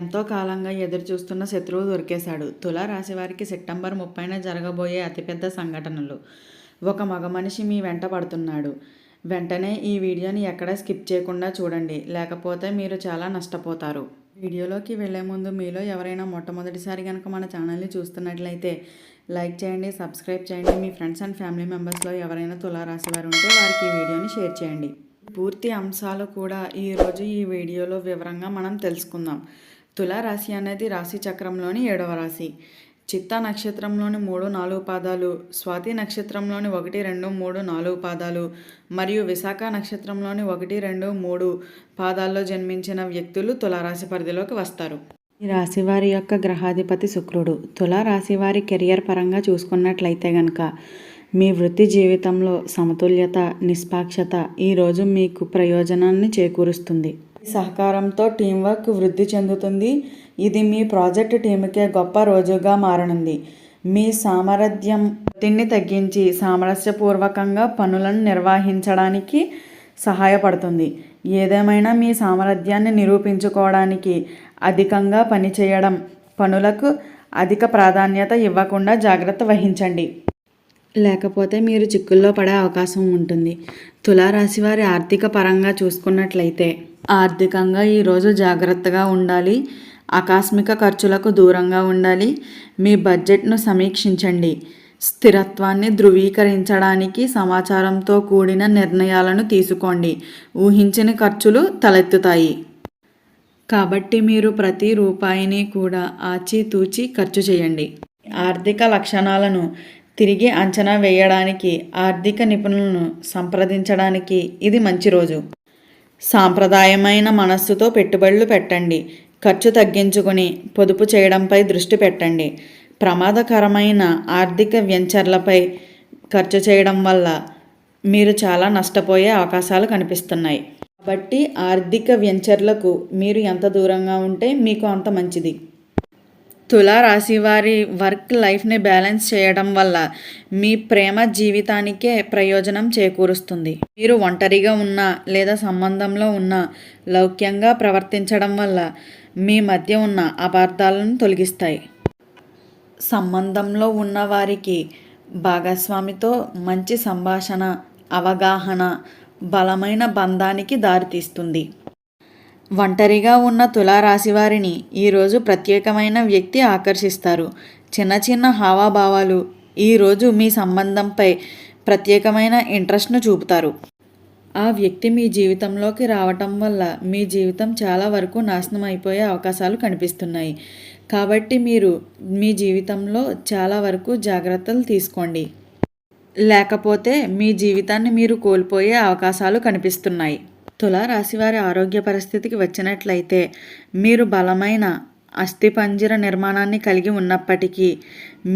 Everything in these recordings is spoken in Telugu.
ఎంతో కాలంగా ఎదురుచూస్తున్న శత్రువు దొరికేశాడు. తులా రాశివారికి సెప్టెంబర్ ముప్పైన జరగబోయే అతిపెద్ద సంఘటనలు. ఒక మగ మనిషి మీ వెంట పడుతున్నాడు. వెంటనే ఈ వీడియోని ఎక్కడ స్కిప్ చేయకుండా చూడండి. లేకపోతే మీరు చాలా నష్టపోతారు. వీడియోలోకి వెళ్ళే ముందు మీలో ఎవరైనా మొట్టమొదటిసారి కనుక మన ఛానల్ని చూస్తున్నట్లయితే లైక్ చేయండి సబ్స్క్రైబ్ చేయండి. మీ ఫ్రెండ్స్ అండ్ ఫ్యామిలీ మెంబర్స్లో ఎవరైనా తులా రాశివారు ఉంటే వారికి ఈ వీడియోని షేర్ చేయండి. పూర్తి అంశాలు కూడా ఈరోజు ఈ వీడియోలో వివరంగా మనం తెలుసుకుందాం. తులారాశి అనేది రాశి చక్రంలోని ఏడవ రాశి. చిత్తా నక్షత్రంలోని మూడు నాలుగు పాదాలు స్వాతి నక్షత్రంలోని ఒకటి రెండు మూడు నాలుగు పాదాలు మరియు విశాఖ నక్షత్రంలోని ఒకటి రెండు మూడు పాదాల్లో జన్మించిన వ్యక్తులు తులారాశి పరిధిలోకి వస్తారు. ఈ రాశి వారి యొక్క గ్రహాధిపతి శుక్రుడు. తులారాశి వారి కెరియర్ పరంగా చూసుకున్నట్లయితే గనక మీ వృత్తి జీవితంలో సమతుల్యత నిష్పాక్షత ఈరోజు మీకు ప్రయోజనాన్ని చేకూరుస్తుంది. సహకారంతో టీం వర్క్ వృద్ధి చెందుతుంది. ఇది మీ ప్రాజెక్ట్ టీంకే గొప్ప రోజుగా మారనుంది. మీ సామర్థ్యం ఒత్తిడిని తగ్గించి సామరస్యపూర్వకంగా పనులను నిర్వహించడానికి సహాయపడుతుంది. ఏదేమైనా మీ సామర్థ్యాన్ని నిరూపించుకోవడానికి అధికంగా పనిచేయడం పనులకు అధిక ప్రాధాన్యత ఇవ్వకుండా జాగ్రత్త వహించండి. లేకపోతే మీరు చిక్కుల్లో పడే అవకాశం ఉంటుంది. తులారాశి వారి ఆర్థిక పరంగా చూసుకున్నట్లయితే ఆర్థికంగా ఈరోజు జాగ్రత్తగా ఉండాలి. ఆకస్మిక ఖర్చులకు దూరంగా ఉండాలి. మీ బడ్జెట్ను సమీక్షించండి. స్థిరత్వాన్ని ధృవీకరించడానికి సమాచారంతో కూడిన నిర్ణయాలను తీసుకోండి. ఊహించిన ఖర్చులు తలెత్తుతాయి. కాబట్టి మీరు ప్రతి రూపాయిని కూడా ఆచితూచి ఖర్చు చేయండి. ఆర్థిక లక్షణాలను తిరిగి అంచనా వేయడానికి ఆర్థిక నిపుణులను సంప్రదించడానికి ఇది మంచి రోజు. సాంప్రదాయమైన మనస్సుతో పెట్టుబడులు పెట్టండి. ఖర్చు తగ్గించుకొని పొదుపు చేయడంపై దృష్టి పెట్టండి. ప్రమాదకరమైన ఆర్థిక వెంచర్లపై ఖర్చు చేయడం వల్ల మీరు చాలా నష్టపోయే అవకాశాలు కనిపిస్తున్నాయి. కాబట్టి ఆర్థిక వెంచర్లకు మీరు ఎంత దూరంగా ఉంటే మీకు అంత మంచిది. తులారాశి వారి వర్క్ లైఫ్ని బ్యాలెన్స్ చేయడం వల్ల మీ ప్రేమ జీవితానికే ప్రయోజనం చేకూరుస్తుంది. మీరు ఒంటరిగా ఉన్న లేదా సంబంధంలో ఉన్న లౌక్యంగా ప్రవర్తించడం వల్ల మీ మధ్య ఉన్న అపార్థాలను తొలగిస్తాయి. సంబంధంలో ఉన్న వారికి భాగస్వామితో మంచి సంభాషణ అవగాహన బలమైన బంధానికి దారితీస్తుంది. ఒంటరిగా ఉన్న తులారాశి వారిని ఈరోజు ప్రత్యేకమైన వ్యక్తి ఆకర్షిస్తారు. చిన్న చిన్న హావాభావాలు ఈరోజు మీ సంబంధంపై ప్రత్యేకమైన ఇంట్రెస్ట్ను చూపుతారు. ఆ వ్యక్తి మీ జీవితంలోకి రావటం వల్ల మీ జీవితం చాలా వరకు నాశనం అయిపోయే అవకాశాలు కనిపిస్తున్నాయి. కాబట్టి మీరు మీ జీవితంలో చాలా వరకు జాగ్రత్తలు తీసుకోండి. లేకపోతే మీ జీవితాన్ని మీరు కోల్పోయే అవకాశాలు కనిపిస్తున్నాయి. తులారాశివారి ఆరోగ్య పరిస్థితికి వచ్చినట్లయితే మీరు బలమైన అస్థిపంజర నిర్మాణాన్ని కలిగి ఉన్నప్పటికీ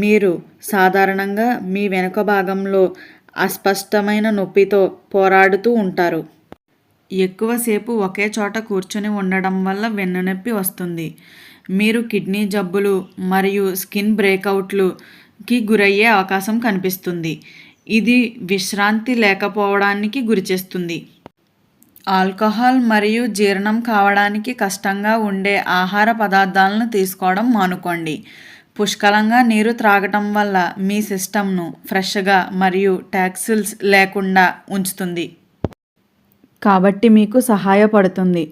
మీరు సాధారణంగా మీ వెనుక భాగంలో అస్పష్టమైన నొప్పితో పోరాడుతూ ఉంటారు. ఎక్కువసేపు ఒకే చోట కూర్చొని ఉండడం వల్ల వెన్నునొప్పి వస్తుంది. మీరు కిడ్నీ జబ్బులు మరియు స్కిన్ బ్రేకౌట్లుకి గురయ్యే అవకాశం కనిపిస్తుంది. ఇది విశ్రాంతి లేకపోవడానికి గురిచేస్తుంది. ఆల్కహాల్ మరియు జీర్ణం కావడానికి కష్టంగా ఉండే ఆహార పదార్థాలను తీసుకోవడం మానుకోండి. పుష్కలంగా నీరు త్రాగటం వల్ల మీ సిస్టమ్ను ఫ్రెష్గా మరియు ట్యాక్సిల్స్ లేకుండా ఉంచుతుంది. కాబట్టి మీకు సహాయపడుతుంది.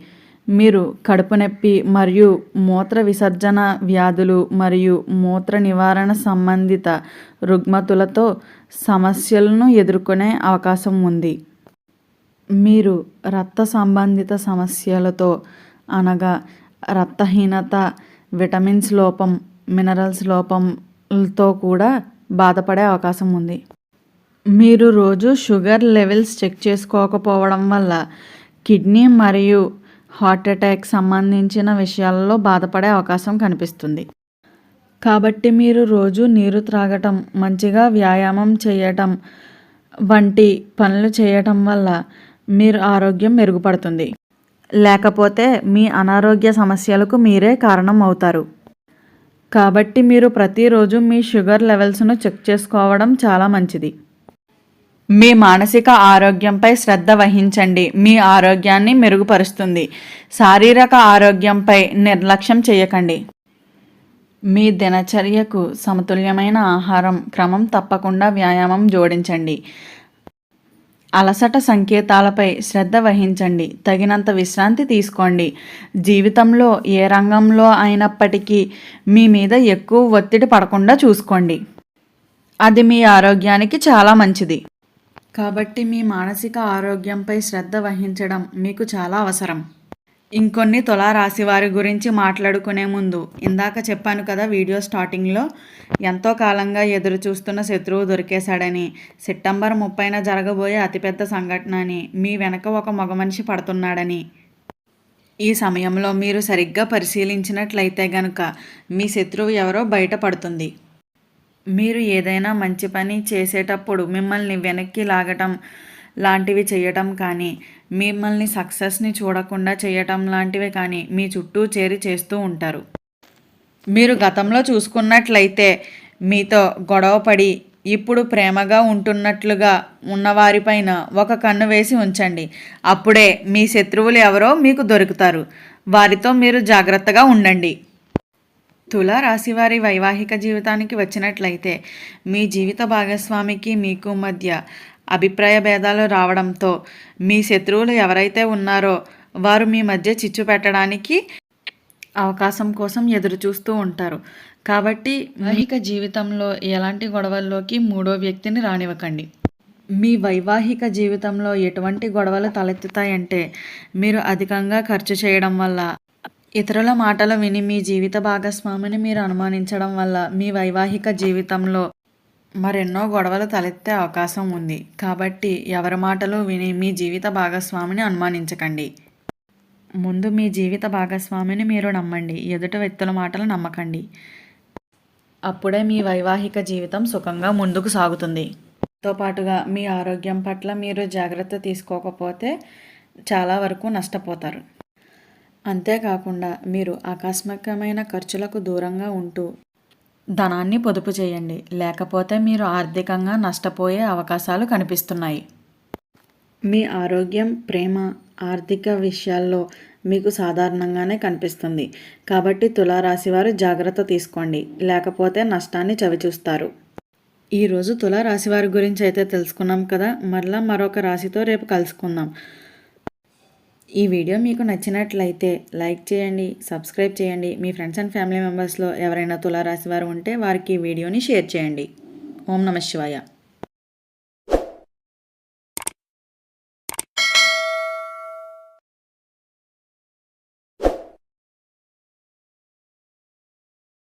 మీరు కడుపు నొప్పి మరియు మూత్ర విసర్జన వ్యాధులు మరియు మూత్ర నివారణ సంబంధిత రుగ్మతులతో సమస్యలను ఎదుర్కొనే అవకాశం ఉంది. మీరు రక్త సంబంధిత సమస్యలతో అనగా రక్తహీనత విటమిన్స్ లోపం మినరల్స్ లోపంతో కూడా బాధపడే అవకాశం ఉంది. మీరు రోజు షుగర్ లెవెల్స్ చెక్ చేసుకోకపోవడం వల్ల కిడ్నీ మరియు హార్ట్ అటాక్ సంబంధించిన విషయాలలో బాధపడే అవకాశం కనిపిస్తుంది. కాబట్టి మీరు రోజు నీరు త్రాగటం మంచిగా వ్యాయామం చేయటం వంటి పనులు చేయటం వల్ల మీరు ఆరోగ్యం మెరుగుపడుతుంది. లేకపోతే మీ అనారోగ్య సమస్యలకు మీరే కారణం అవుతారు కాబట్టి మీరు ప్రతిరోజు మీ షుగర్ లెవెల్స్ను చెక్ చేసుకోవడం చాలా మంచిది. మీ మానసిక ఆరోగ్యంపై శ్రద్ధ వహించండి. మీ ఆరోగ్యాన్ని మెరుగుపరుస్తుంది. శారీరక ఆరోగ్యంపై నిర్లక్ష్యం చేయకండి. మీ దినచర్యకు సమతుల్యమైన ఆహారం క్రమం తప్పకుండా వ్యాయామం జోడించండి. అలసట సంకేతాలపై శ్రద్ధ వహించండి. తగినంత విశ్రాంతి తీసుకోండి. జీవితంలో ఏ రంగంలో అయినప్పటికీ మీ మీద ఎక్కువ ఒత్తిడి పడకుండా చూసుకోండి. అది మీ ఆరోగ్యానికి చాలా మంచిది. కాబట్టి మీ మానసిక ఆరోగ్యంపై శ్రద్ధ వహించడం మీకు చాలా అవసరం. ఇంకొన్ని తులా రాశి వారి గురించి మాట్లాడుకునే ముందు ఇందాక చెప్పాను కదా వీడియో స్టార్టింగ్లో ఎంతో కాలంగా ఎదురు చూస్తున్న శత్రువు దొరికేశాడని సెప్టెంబర్ ముప్పైన జరగబోయే అతిపెద్ద సంఘటన అని మీ వెనక ఒక మగ మనిషి పడుతున్నాడని. ఈ సమయంలో మీరు సరిగ్గా పరిశీలించినట్లయితే గనుక మీ శత్రువు ఎవరో బయటపడుతుంది మీరు ఏదైనా మంచి పని చేసేటప్పుడు మిమ్మల్ని వెనక్కి లాగటం లాంటివి చేయటం కానీ మిమ్మల్ని సక్సెస్ని చూడకుండా చేయటం లాంటివి కానీ మీ చుట్టూ చేరి చేస్తూ ఉంటారు. మీరు గతంలో చూసుకున్నట్లయితే మీతో గొడవపడి ఇప్పుడు ప్రేమగా ఉంటున్నట్లుగా ఉన్నవారిపైన ఒక కన్ను వేసి ఉంచండి. అప్పుడే మీ శత్రువులు ఎవరో మీకు దొరుకుతారు. వారితో మీరు జాగ్రత్తగా ఉండండి. తుల రాశివారి వైవాహిక జీవితానికి వచ్చినట్లయితే మీ జీవిత భాగస్వామికి మీకు మధ్య అభిప్రాయ భేదాలు రావడంతో మీ శత్రువులు ఎవరైతే ఉన్నారో వారు మీ మధ్య చిచ్చు పెట్టడానికి అవకాశం కోసం ఎదురు చూస్తూ ఉంటారు. కాబట్టి వైవాహిక జీవితంలో ఎలాంటి గొడవల్లోకి మూడో వ్యక్తిని రానివ్వకండి. మీ వైవాహిక జీవితంలో ఎటువంటి గొడవలు తలెత్తుతాయంటే మీరు అధికంగా ఖర్చు చేయడం వల్ల ఇతరుల మాటలు విని మీ జీవిత భాగస్వామిని మీరు అనుమానించడం వల్ల మీ వైవాహిక జీవితంలో మరెన్నో గొడవలు తలెత్తే అవకాశం ఉంది. కాబట్టి ఎవరి మాటలు విని మీ జీవిత భాగస్వామిని అనుమానించకండి. ముందు మీ జీవిత భాగస్వామిని మీరు నమ్మండి. ఎదుట వ్యక్తుల మాటలు నమ్మకండి. అప్పుడే మీ వైవాహిక జీవితం సుఖంగా ముందుకు సాగుతుంది. తో పాటుగా మీ ఆరోగ్యం పట్ల మీరు జాగ్రత్త తీసుకోకపోతే చాలా వరకు నష్టపోతారు. అంతేకాకుండా మీరు ఆకస్మికమైన ఖర్చులకు దూరంగా ఉంటూ ధనాన్ని పొదుపు చేయండి. లేకపోతే మీరు ఆర్థికంగా నష్టపోయే అవకాశాలు కనిపిస్తున్నాయి. మీ ఆరోగ్యం ప్రేమ ఆర్థిక విషయాల్లో మీకు సాధారణంగానే కనిపిస్తుంది. కాబట్టి తులారాశివారు జాగ్రత్త తీసుకోండి. లేకపోతే నష్టాన్ని చవిచూస్తారు. ఈరోజు తులారాశివారి గురించి అయితే తెలుసుకున్నాం కదా? మరలా మరొక రాశితో రేపు కలుసుకుందాం. ఈ వీడియో మీకు నచ్చినట్లయితే లైక్ చేయండి సబ్స్క్రైబ్ చేయండి. మీ ఫ్రెండ్స్ అండ్ ఫ్యామిలీ మెంబర్స్లో ఎవరైనా తులారాశి వారు ఉంటే వారికి ఈ వీడియోని షేర్ చేయండి. ఓం నమ శివాయ.